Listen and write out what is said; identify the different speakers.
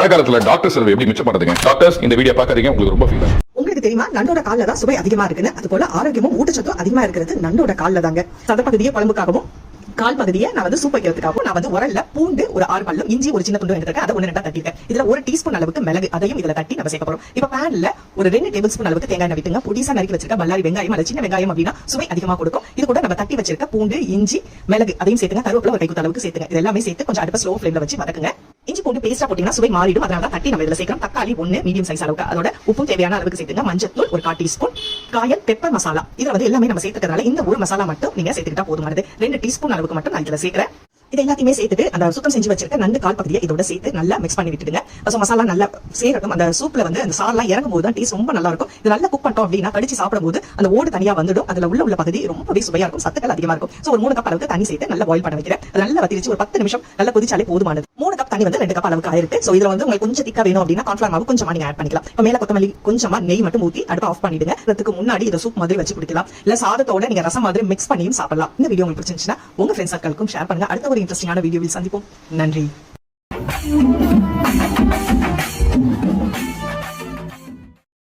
Speaker 1: மழை காலத்துல டாக்டர் செலவு எப்படி மிச்சம் பண்றதுங்க டாக்டர்ஸ் இந்த வீடியோ பாக்காதீங்க உங்களுக்கு ரொம்ப ஃபீல்
Speaker 2: உங்களுக்கு தெரியுமா நண்டோட கால்ல தான் சுவை அதிகமா இருக்குன்னு? அது போல ஆரோக்கியமும் ஊட்டச்சத்தும் அதிகமா இருக்கிறது நண்டோட கால்ல தாங்க. சதப்பகுதியை குழம்புக்காகவும் கால் பகுதியை நான் வந்து சூப் வைக்கிறதுக்காகவும் நான் வந்து உரல்ல பூண்டு ஒரு ஆறு பல்லும் இஞ்சி ஒரு சின்ன துண்டு எடுத்துருக்கேன். அதை ஒன்று ரெண்டா தட்டிருக்கேன் இதுல ஒரு டீஸ்பூன் அளவுக்கு மிளகு அதையும் இதுல தட்டி நம்ம சேர்க்க போறோம். இப்ப பேன்ல ஒரு ரெண்டு டேபிள் ஸ்பூன் அளவுக்கு தேங்காய் விட்டுங்க. பொடிசா நறுக்கி வச்சிருக்க பல்லாரி வெங்காயம் அல்ல சின்ன வெங்காயம் அப்படின்னா சுவை அதிகமா கொடுக்கும். இது கூட நம்ம தட்டி வச்சிருக்க பூண்டு இஞ்சி மிளகு அதையும் சேர்த்துங்க. கருவேப்பில ஒரு கைக்குத்த அளவுக்கு சேர்த்துங்க. இது எல்லாமே சேர்த்து கொஞ்சம் அடுப்ப ஸ்லோ ஃபிளேம்ல வச்சு வதக்குங்க. இஞ்சி போட்டு பேஸ்டா போட்டீங்கன்னா சுவை மாறிடும். அதனால தான் தட்டி நம்ம இதில் சேர்க்கலாம் தக்காளி ஒன்று மீடியம் சைஸ் அளவுக்கு. அதோட உப்பும் தேவையான அளவுக்கு சேர்த்துங்க மஞ்சத்தூள் ஒரு கால் டீஸ்பூன் காயல் பெப்பர் மசாலா இதில் வந்து எல்லாமே நம்ம சேர்த்துக்கிறதால இந்த ஒரு மசாலா மட்டும் நீங்க சேர்த்துக்கிட்டா போதுமானது ரெண்டு டீஸ்பூன் அளவுக்கு மட்டும் நான் இதில் சேர்க்கிறேன். இது எல்லாத்தையுமே சேர்த்துட்டு அந்த சுத்தம் செஞ்சு வச்சிருக்க நண்டு கால் பகுதியை இதோட சேர்த்து நல்லா மிக்ஸ் பண்ணி விட்டுடுங்க. ஸோ மசாலா நல்லா சேரட்டும் அந்த சூப்ல வந்து அந்த சாரெல்லாம் இறங்கும் போது தான் டேஸ்ட் ரொம்ப நல்லா இருக்கும். இது நல்லா குக் பண்ணிட்டோம் அப்படின்னா கடிச்சு சாப்பிடும்போது அந்த ஓடு தனியா வந்துடும். அதுல உள்ள உள்ள பகுதி ரொம்பவே சுவையா இருக்கும். சத்துக்கள் அதிகமா இருக்கும். சோ ஒரு மூணு கப் அளவுக்கு தண்ணி சேர்த்து நல்லா பாயில் பண்ண வைக்கிறேன். அது நல்லா வத்திரிச்சு. ஒரு பத்து நிமிஷம் நல்லா கொதிச்சாலே போதுமானது. மூணு கப் தண்ணி வந்து ரெண்டு கப் அளவுக்கு ஆயிருக்கு. சோ இதுல வந்து உங்களுக்கு கொஞ்சம் திக்கா வேணும் அப்படின்னா கான்ஃபிளவர் மாவு கொஞ்சமா நீங்க ஆட் பண்ணிக்கலாம். இப்ப மேல கொத்தமல்லி கொஞ்சமா நெய் மட்டும் ஊத்தி அடுப்பு ஆஃப் பண்ணிடுங்க. அதுக்கு முன்னாடி இதை சூப் மாதிரி வச்சு குடிக்கலாம். இல்ல சாதத்தோட நீங்க ரசம் மாதிரி மிக்ஸ் பண்ணியும் சாப்பிடலாம். இந்த வீடியோ உங்களுக்கு பிடிச்சிருந்துச்சுன்னா உங்க ஃப்ரெண்ட்ஸ் சர்க்கிளுக்கும் ஷேர் பண்ணுங்க. அடுத்த ஒரு இன்ட்ரெஸ்டிங்கான வீடியோவில் சந்திப்போம். நன்றி.